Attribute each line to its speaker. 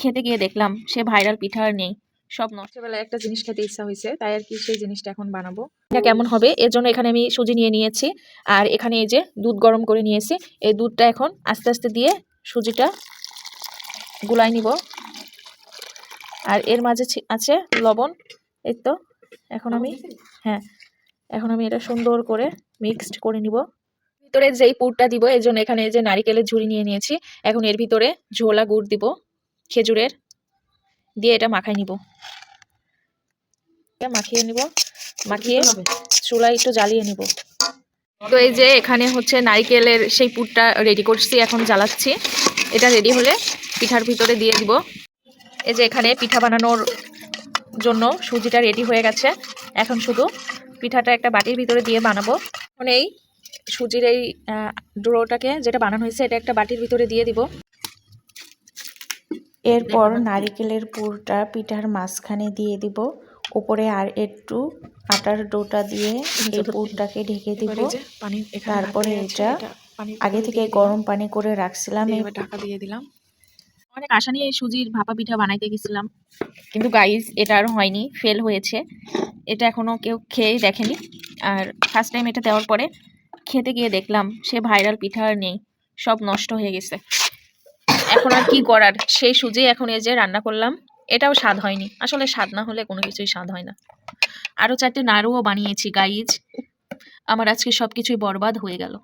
Speaker 1: খেতে গিয়ে দেখলাম সে ভাইরাল পিঠা আর নেই সব নষ্ট। বেলায় একটা জিনিস খেতে ইচ্ছা হয়েছে তাই আর কি সেই জিনিসটা এখন বানাবো। এটা কেমন হবে? এর জন্য এখানে আমি সুজি নিয়ে নিয়েছি আর এখানে এই যে দুধ গরম করে নিয়েছি এই দুধটা এখন আস্তে আস্তে দিয়ে সুজিটা গুলাই নিব। আর এর মাঝে আছে লবণ এই তো এখন আমি হ্যাঁ এখন আমি এটা সুন্দর করে মিক্সড করে নিব। ভিতরে যেই পুরটা দিব এর জন্য এখানে যে নারিকেলের ঝুড়ি নিয়ে নিয়েছি এখন এর ভিতরে ঝোলা গুড় দিব। খেজুরের, দিয়ে এটা মাখাই নিব। মাখিয়ে নিব, মাখিয়ে চুলায় একটু জ্বালিয়ে নিব। তো এই যে এখানে হচ্ছে নারিকেলের সেই পুরটা রেডি করছি, এখন জ্বালাচ্ছি। এটা রেডি হলে পিঠার ভিতরে দিয়ে দিব। এই যে এখানে পিঠা বানানোর জন্য সুজিটা রেডি হয়ে গেছে। এখন শুধু পিঠাটা একটা বাটির ভিতরে দিয়ে বানাবো। এখন এই সুজির এই ডোটাকে যেটা বানানো হয়েছে, এটা একটা বাটির ভিতরে দিয়ে দিব।
Speaker 2: এরপর নারিকেলের পুরটা পিঠার মাঝখানে দিয়ে দিব। উপরে আর একটু আটার ডোটা দিয়ে এই পুরটাকে ঢেকে দিব। তারপরে এটা আগে থেকে গরম পানি করে রাখছিলাম
Speaker 1: এবার ঢাকা দিয়ে দিলাম। অনেক আশা নিয়ে এই সুজির ভাপা পিঠা বানাইতে গেছিলাম। কিন্তু গাইজ এটা আর হয়নি ফেল হয়েছে। এটা এখনও কেউ খেয়ে দেখেনি। আর ফার্স্ট টাইম এটা দেওয়ার পরে খেতে গিয়ে দেখলাম সে ভাইরাল পিঠা আর নেই সব নষ্ট হয়ে গেছে। এখন আর কি করার? সেই সুজি এখন এই যে রান্না করলাম, এটাও স্বাদ হয়নি। আসলে স্বাদ না হলে কোনো কিছুই স্বাদ হয় না। আরও চারটে নাড়ুও বানিয়েছি, গাইজ। আমার আজকে সব কিছুই বরবাদ হয়ে গেল।